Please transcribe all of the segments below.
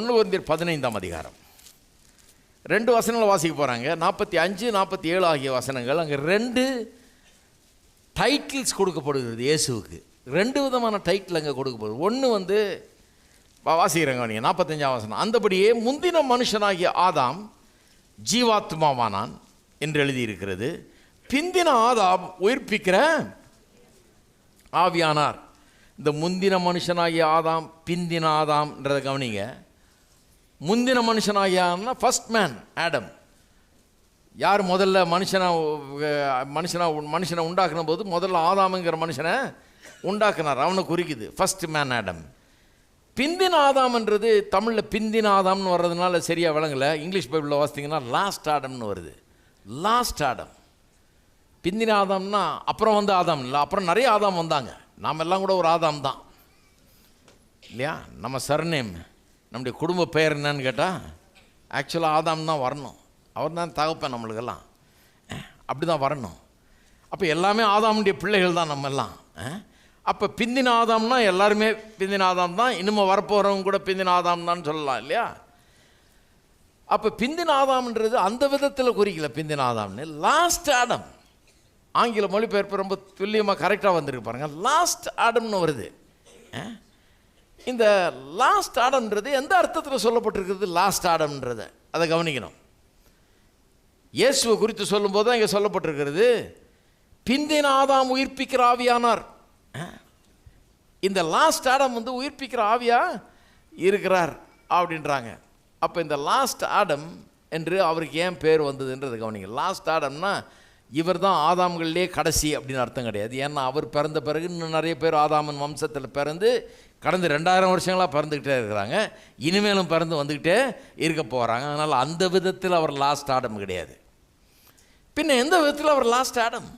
ஒன்று வந்து பதினைந்தாம் அதிகாரம். ரெண்டு வசனங்களை வாசிக்க போகிறாங்க நாற்பத்தி அஞ்சு நாற்பத்தி ஏழு ஆகிய வசனங்கள். அங்கே ரெண்டு டைட்டில்ஸ் கொடுக்கப்படுகிறது இயேசுவுக்கு. ரெண்டு விதமான டைட்டில் அங்கே கொடுக்கப்படுது. ஒன்று வந்து வாசிக்கிறேங்க நீங்கள் நாற்பத்தஞ்சாம் வசனம். அந்தபடியே முந்தின மனுஷனாகிய ஆதாம் ஜீவாத்மாவானான் என்று எழுதியிருக்கிறது. பிந்தின ஆதாம் உயிர்ப்பிக்கிற ஆவியானார். இந்த முந்தின மனுஷனாகிய ஆதாம் பிந்தின ஆதாம்ன்றதை கவனிங்க. முந்தின மனுஷனாகியான்னா ஃபர்ஸ்ட் மேன் ஆடம் யார் முதல்ல மனுஷனை மனுஷனை மனுஷனை உண்டாக்குன போது முதல்ல ஆதாமுங்கிற மனுஷனை உண்டாக்குனார். அவனை குறிக்குது. ஃபர்ஸ்ட் மேன் ஆடம் பிந்தின ஆதாம்ன்றது தமிழில் பிந்தின ஆதாம்னு வர்றதுனால சரியாக விளங்கலை. இங்கிலீஷ் பைபிளில் வாசித்தீங்கன்னா லாஸ்ட் ஆடம்னு வருது. லாஸ்ட் ஆடம் பிந்தின ஆதாம்னா அப்புறம் வந்து ஆதாம் இல்லை அப்புறம் நிறைய ஆதாம் வந்தாங்க. நாம் எல்லாம் கூட ஒரு ஆதாம் தான். இல்லையா? நம்ம சர்நேம் நம்முடைய குடும்ப பெயர் என்னன்னு கேட்டால் ஆக்சுவலாக ஆதாம் தான் வரணும். அவர் தான் தகப்பேன் நம்மளுக்கெல்லாம். அப்படி தான் வரணும். அப்போ எல்லாமே ஆதாமுடைய பிள்ளைகள் தான் நம்ம எல்லாம். அப்போ பிந்தின ஆதாம்னா எல்லாருமே பிந்தின ஆதாம் தான் இனிமே வரப்போகிறவங்க கூட பிந்தின ஆதாம் தான் சொல்லலாம் இல்லையா? அப்போ பிந்தின ஆதாம்ன்றது அந்த விதத்தில் குறிக்கல பிந்தின ஆதாம்னு. லாஸ்ட் ஆடம் ஆங்கில மொழிபெயர்ப்பு ரொம்ப துல்லியமாக கரெக்டாக வந்திருக்கு பாருங்கள் லாஸ்ட் ஆடம்னு வருது. ஆ இந்த லாஸ்ட் ஆடம்ன்றது எந்த அர்த்தத்தில் சொல்லப்பட்டிருக்கிறது? லாஸ்ட் ஆடம்ன்றதை. அதை கவனிக்கணும். இயேசுவை குறித்து சொல்லும்போது தான் இங்கே சொல்லப்பட்டிருக்கிறது பிந்தின ஆதாம் உயிர்ப்பிக்கிற ஆவியானார். இந்த லாஸ்ட் ஆடம் வந்து உயிர்ப்பிக்கிற ஆவியா? இருக்கிறார் அப்படின்றாங்க. அப்போ இந்த லாஸ்ட் ஆடம் என்று அவருக்கு ஏன் பேர் வந்ததுன்றது கவனிங்க. லாஸ்ட் ஆடம்னா இவர் தான் ஆதாம்கள்லேயே கடைசி அப்படின்னு அர்த்தம் கிடையாது. ஏன்னா அவர் பிறந்த பிறகு இன்னும் நிறைய பேர் ஆதாமன் வம்சத்தில் பிறந்து கடந்த ரெண்டாயிரம் வருஷங்களாக பறந்துக்கிட்டே இருக்கிறாங்க. இனிமேலும் பறந்து வந்துக்கிட்டே இருக்க போகிறாங்க அதனால் அந்த விதத்தில் அவர் லாஸ்ட் ஆடம் கிடையாது. பின்ன எந்த விதத்தில் அவர் லாஸ்ட் ஆடம்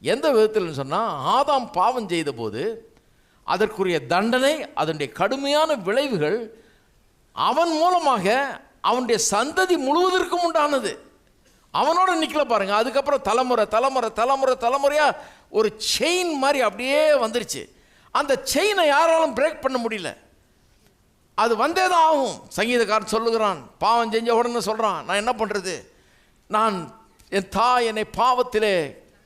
எந்த விதத்தில்னு சொன்னால் ஆதாம் பாவம் செய்த போது அதற்குரிய தண்டனை அதனுடைய கடுமையான விளைவுகள் அவன் மூலமாக அவனுடைய சந்ததி முழுவதற்கும் உண்டானது. அவனோட நிற்கல பாருங்க. அதுக்கப்புறம் தலைமுறை தலைமுறை தலைமுறை தலைமுறையாக ஒரு செயின் மாதிரி அப்படியே வந்துருச்சு. அந்த செயினை யாராலும் பிரேக் பண்ண முடியல. அது வந்தே தான் ஆகும். சங்கீதக்காரன் சொல்லுகிறான். பாவம் செஞ்ச உடனே சொல்கிறான் நான் என்ன பண்ணுறது நான் என் தாய் என்னை பாவத்திலே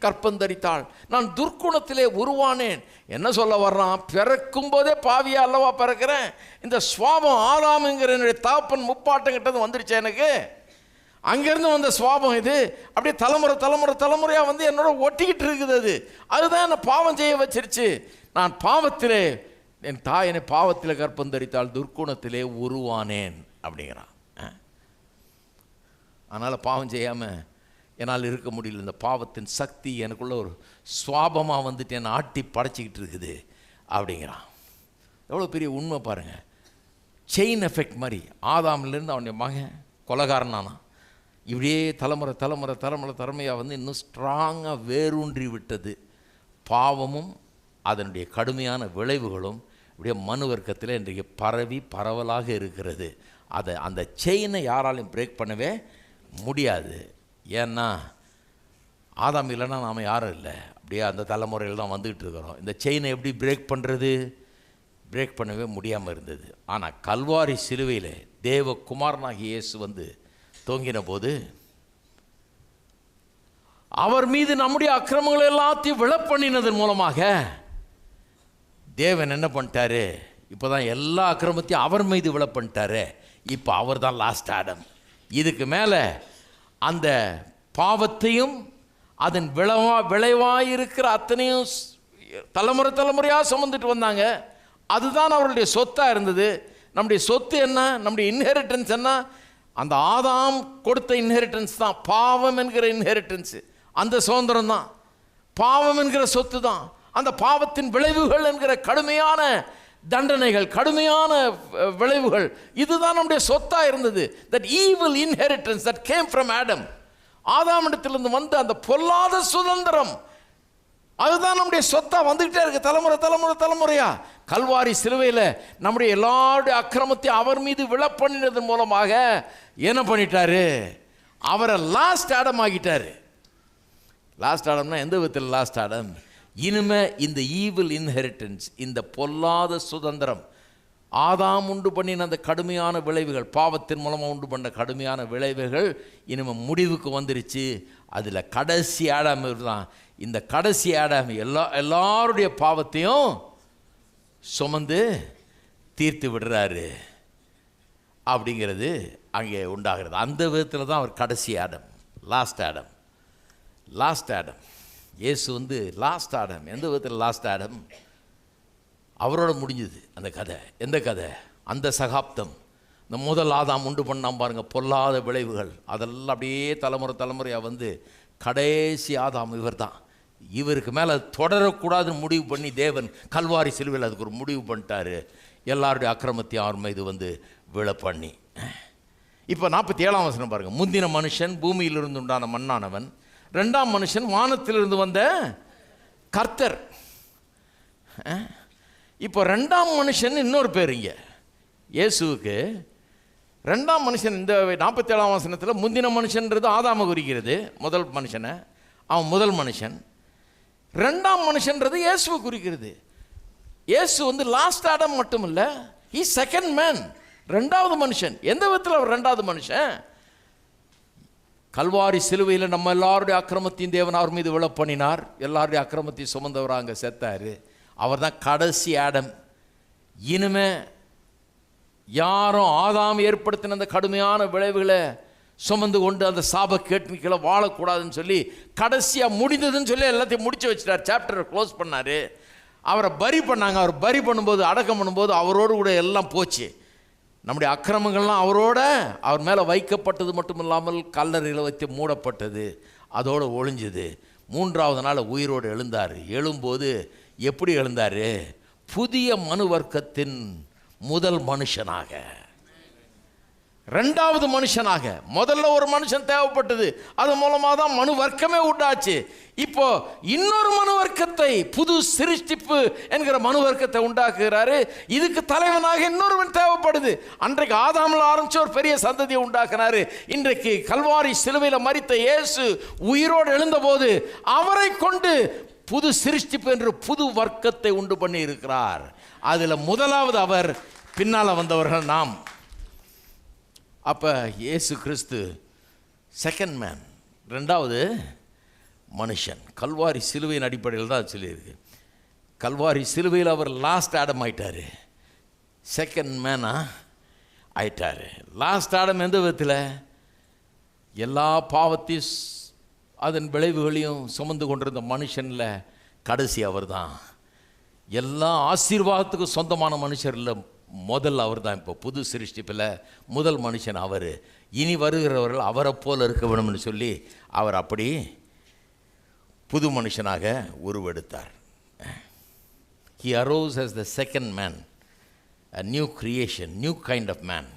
கற்பந்தரித்தாள். நான் துர்க்குணத்திலே உருவானேன். என்ன சொல்ல வர்றான்? பிறக்கும் போதே பாவியா அல்லவா பிறக்கிறேன்? இந்த சுவாபம் ஆறாமுங்கிற என்னுடைய தாப்பன் முப்பாட்டங்கிட்டது வந்துருச்சு எனக்கு. அங்கேருந்து வந்த சுவாபம் இது. அப்படியே தலைமுறை தலைமுறை தலைமுறையாக வந்து என்னோட ஒட்டிக்கிட்டு இருக்குது அது. அதுதான் என்னை பாவம் செய்ய வச்சிருச்சு. நான் பாவத்திலே என் தாய் என்னை பாவத்தில் கற்பம் தரித்தால் துர்க்குணத்திலே உருவானேன் அப்படிங்கிறான். அதனால் பாவம் செய்யாமல் என்னால் இருக்க முடியல. இந்த பாவத்தின் சக்தி எனக்குள்ள ஒரு சுவாபமாக வந்துட்டு என்னை ஆட்டி படைச்சிக்கிட்டு இருக்குது அப்படிங்கிறான். எவ்வளோ பெரிய உண்மை பாருங்கள் செயின் எஃபெக்ட் மாதிரி. ஆதாமிலேருந்து அவனுடைய மகன் கொலகாரனானான் இப்படியே தலைமுறை தலைமுறை தலைமுறை தலைமையாக வந்து இன்னும் ஸ்ட்ராங்காக வேரூன்றி விட்டது. பாவமும் அதனுடைய கடுமையான விளைவுகளும் இப்படியே மனு வர்க்கத்தில் இன்றைக்கு பரவி பரவலாக இருக்கிறது. அதை அந்த செயினை யாராலையும் பிரேக் பண்ணவே முடியாது. ஏன்னா ஆதாம் இல்லைன்னா நாம் யாரும் இல்லை. அப்படியே அந்த தலைமுறையில் தான் வந்துக்கிட்டு இருக்கிறோம். இந்த செயினை எப்படி பிரேக் பண்ணுறது பிரேக் பண்ணவே முடியாமல் இருந்தது. ஆனால் கல்வாரி சிலுவையில் தேவ குமாரனாகி இயேசு வந்து தூங்கின போது அவர் மீது நம்முடைய அக்கிரமங்கள் எல்லாத்தையும் விழப்பண்ணினதன் மூலமாக தேவன் என்ன பண்ணிட்டாரு? இப்போ தான் எல்லா அக்கிரமத்தையும் அவர் மீது விழப்பண்ணிட்டாரு. இப்போ அவர் தான் லாஸ்ட் ஆடம். இதுக்கு மேலே அந்த பாவத்தையும் அதன் விளைவா விளைவாயிருக்கிற அத்தனையும் தலைமுறை தலைமுறையாக சுமந்துட்டு வந்தாங்க. அதுதான் அவருடைய சொத்தாக இருந்தது. நம்முடைய சொத்து என்ன? நம்முடைய இன்ஹெரிட்டன்ஸ் என்ன? அந்த ஆதாம் கொடுத்த இன்ஹெரிட்டன்ஸ் தான். பாவம் என்கிற இன்ஹெரிட்டன்ஸு அந்த சுதந்திரம் தான். பாவம் என்கிற சொத்து தான். அந்த பாவத்தின் விளைவுகள் என்கிற கடுமையான தண்டனைகள் கடுமையான விளைவுகள். இதுதான் நம்முடைய சொத்தாக இருந்தது. That evil inheritance that came from Adam ஆதாமிடத்திலிருந்து வந்த அந்த பொல்லாத சுதந்திரம். அதுதான் நம்முடைய சொத்தா வந்துகிட்டே இருக்கு. தலைமுறை தலைமுறை தலைமுறையா? கல்வாரி சிலுவையில் நம்முடைய எல்லாருடைய அக்கிரமத்தையும் அவர் மீது விழப்பண்ணினதன் மூலமாக என்ன பண்ணிட்டாரு? அவரை லாஸ்ட் ஆடம் ஆகிட்டாரு லாஸ்ட் ஆடம்னா எந்த விதத்தில் லாஸ்ட் ஆடம் இனிமே இந்த ஈவில் இன்ஹெரிட்டன்ஸ் இந்த பொல்லாத சுதந்திரம் ஆதாம் உண்டு பண்ணின அந்த கடுமையான விளைவுகள் பாவத்தின் மூலமாக உண்டு பண்ண கடுமையான விளைவுகள் இனிமேல் முடிவுக்கு வந்துருச்சு. அதில் கடைசி ஆடாமல் தான் இந்த கடைசி ஆடாமி எல்லா எல்லாருடைய பாவத்தையும் சுமந்து தீர்த்து விடுறாரு. அப்படிங்கிறது அங்கே உண்டாகிறது. அந்த விதத்தில் தான் அவர் கடைசி Adam last Adam. Last Adam. இயேசு வந்து லாஸ்ட் ஆடம். எந்த விதத்தில் லாஸ்ட் ஆடம்? அவரோட முடிஞ்சுது அந்த கதை. எந்த கதை? அந்த சகாப்தம். இந்த முதல் ஆதாம் உண்டு பண்ணாம் பாருங்கள் பொல்லாத விளைவுகள். அதெல்லாம் அப்படியே தலைமுறை தலைமுறையாக வந்து கடைசி ஆதாம் இவர் தான் இவருக்கு மேலே தொடரக்கூடாதுன்னு முடிவு பண்ணி தேவன் கல்வாரி சிலுவையில் அதுக்கு ஒரு முடிவு பண்ணிட்டாரு. எல்லாருடைய அக்கிரமத்தையும் அவர் மீது வந்து விழ பண்ணி. இப்போ நாற்பத்தி ஏழாம் வசனம் பாருங்கள் முந்தின மனுஷன் பூமியிலிருந்து உண்டான மண்ணானவன். ரெண்டாம் மனுஷன் வானத்திலிருந்து வந்த கர்த்தர். இப்போ ரெண்டாம் மனுஷன் இன்னொரு பேர் இங்கே. இயேசுவுக்கு ரெண்டாம் மனுஷன் இந்த நாற்பத்தி ஏழாம் வசனத்தில் முந்தின மனுஷன்றது ஆதாம குறிக்கிறது. முதல் மனுஷனை. அவன் முதல் மனுஷன். ரெண்டாம் மனுஷன்றது இயேசுவை குறிக்கிறது. இயேசு வந்து லாஸ்ட் ஆடம் மட்டும் இல்லை ஈ செகண்ட் மேன் ரெண்டாவது மனுஷன். எந்த விதத்தில் அவர் ரெண்டாவது மனுஷன்? கல்வாரி சிலுவையில் நம்ம எல்லாருடைய அக்கிரமத்தையும் தேவன் அவர் மீது விழ பண்ணினார். எல்லாருடைய அக்கிரமத்தையும் சுமந்தவர் அங்கே செத்தார். அவர் தான் கடைசி ஆடம். இனிமே யாரும் ஆதாம் ஏற்படுத்தின அந்த கடுமையான விளைவுகளை சுமந்து கொண்டு அந்த சாப கேட்மிகளை வாழக்கூடாதுன்னு சொல்லி கடைசியாக முடிந்ததுன்னு சொல்லி எல்லாத்தையும் முடிச்சு வச்சிட்டார். சாப்டரை க்ளோஸ் பண்ணார். அவரை பரி பண்ணாங்க. அவர் பரி பண்ணும்போது அடக்கம் பண்ணும்போது அவரோடு கூட எல்லாம் போச்சு. நம்முடைய அக்கிரமங்கள்லாம் அவரோட. அவர் மேலே வைக்கப்பட்டது மட்டும் இல்லாமல் கல்லறையில் வைத்து மூடப்பட்டது. அதோடு ஒழிஞ்சுது மூன்றாவது நாள் உயிரோடு எழுந்தார். எழும்போது எப்படி எழுந்தார்? புதிய மனு வர்க்கத்தின் முதல் மனுஷனாக. ரெண்டாவது மனுஷனாக. முதல்ல ஒரு மனுஷன் தேவைப்பட்டது. அது மூலமாக தான் மனு வர்க்கமே உண்டாச்சு. இப்போ இன்னொரு மனு வர்க்கத்தை புது சிருஷ்டிப்பு என்கிற மனு வர்க்கத்தை உண்டாக்குகிறாரு. இதுக்கு தலைவனாக இன்னொருவன் தேவைப்படுது. அன்றைக்கு ஆதாமில் ஆரம்பிச்ச ஒரு பெரிய சந்ததியை உண்டாக்குனாரு. இன்றைக்கு கல்வாரி சிலுவையில் மறித்த இயேசு உயிரோடு எழுந்தபோது அவரை கொண்டு புது சிருஷ்டிப்பு என்று புது வர்க்கத்தை உண்டு பண்ணி இருக்கிறார் அதில் முதலாவது அவர் பின்னால் வந்தவர்கள் நாம். அப்போ இயேசு கிறிஸ்து செகண்ட் மேன் ரெண்டாவது மனுஷன். கல்வாரி சிலுவையின் அடிப்படையில் தான் சொல்லியிருக்கு. கல்வாரி சிலுவையில் அவர் லாஸ்ட் ஆடம் ஆயிட்டார். செகண்ட் மேனாக ஆயிட்டார். லாஸ்ட் ஆடம் எந்த விதத்தில்? எல்லா பாவத்தையும் அதன் விளைவுகளையும் சுமந்து கொண்டிருந்த மனுஷனில் கடைசி அவர் தான் எல்லா ஆசீர்வாதத்துக்கும் சொந்தமான மனுஷர் இல்லை முதல் அவர் தான் இப்போ புது சிருஷ்டிப்பில் முதல் மனுஷன் அவர். இனி வருகிறவர்கள் அவரை போல் இருக்க வேணும்னு சொல்லி அவர் அப்படி புது மனுஷனாக உருவெடுத்தார். He arose as the second man a new creation new kind of man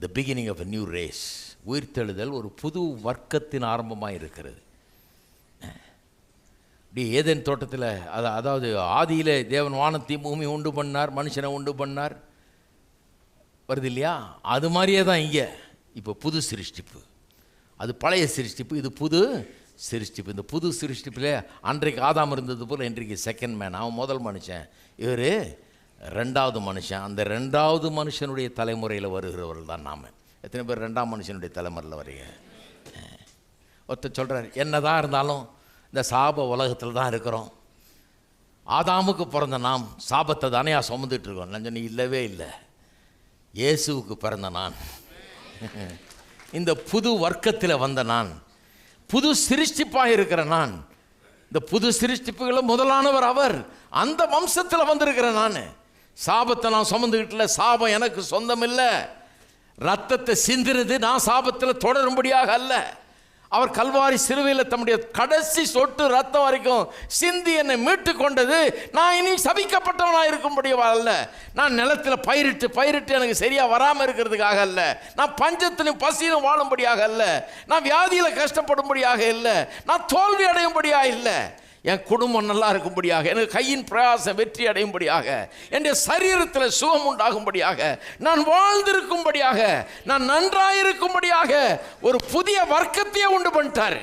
the beginning of a new race உயிர்த்தெழுதல் ஒரு புது வர்க்கத்தின் ஆரம்பமாக இருக்கிறது. இப்படி ஏதேன் தோட்டத்தில் அத அதாவது ஆதியில் தேவன் வானத்தையும் பூமி உண்டு பண்ணார் மனுஷனை உண்டு பண்ணார். வருது இல்லையா? அது மாதிரியே தான் இங்கே. இப்போ புது சிருஷ்டிப்பு. அது பழைய சிருஷ்டிப்பு இது புது சிருஷ்டிப்பு. இந்த புது சிருஷ்டிப்பில் அன்றைக்கு ஆதாம் இருந்தது போல் இன்றைக்கு செகண்ட் மேன் அவன் முதல் மனுஷன். இவர் ரெண்டாவது மனுஷன். அந்த ரெண்டாவது மனுஷனுடைய தலைமுறையில் வருகிறவர்கள் தான் நாம். எத்தனை பேர் ரெண்டாம் மனுஷனுடைய தலைமுறையில் வரீங்க ஒருத்தர் சொல்கிறார் என்னதான் இருந்தாலும் இந்த சாப உலகத்தில் தான் இருக்கிறோம். ஆதாமுக்கு பிறந்த நாம் சாபத்தை தானே சுமந்துட்டு இருக்கோம். நான் சொன்னேன் இல்லவே இல்லை. இயேசுவுக்கு பிறந்த நான். இந்த புது வர்க்கத்தில் வந்த நான். புது சிருஷ்டிப்பாக இருக்கிற நான். இந்த புது சிருஷ்டிப்புகளில் முதலானவர் அவர். அந்த வம்சத்தில் வந்திருக்கிற நான். சாபத்தை நான் சுமந்துக்கிட்டல சாபம் எனக்கு சொந்தம் இல்லை ரத்தத்தை சிந்தினது நான் சாபத்தில் தொடரும்படியாக அல்ல. அவர் கல்வாரி சிலுவையில் தம்முடைய கடைசி சொட்டு ரத்தம் வரைக்கும் சிந்தி என்னை மீட்டு கொண்டது நான் இனி சபிக்கப்பட்டவனாக இருக்கும்படியாக அல்ல. நான் நிலத்தில் பயிரிட்டு பயிரிட்டு எனக்கு சரியாக வராமல் இருக்கிறதுக்காக அல்ல. நான் பஞ்சத்திலும் பசியிலும் வாழும்படியாக அல்ல. நான் வியாதியில் கஷ்டப்படும்படியாக இல்லை. நான் தோல்வி அடையும்படியாக இல்லை. என் குடும்பம் நல்லா இருக்கும்படியாக எனக்கு கையின் பிரயாசம் வெற்றி அடையும்படியாக என்னுடைய சரீரத்தில் சுகம் உண்டாகும்படியாக நான் வாழ்ந்திருக்கும்படியாக நான் நன்றாயிருக்கும்படியாக ஒரு புதிய வர்க்கத்தையே உண்டு பண்ணிட்டாரு.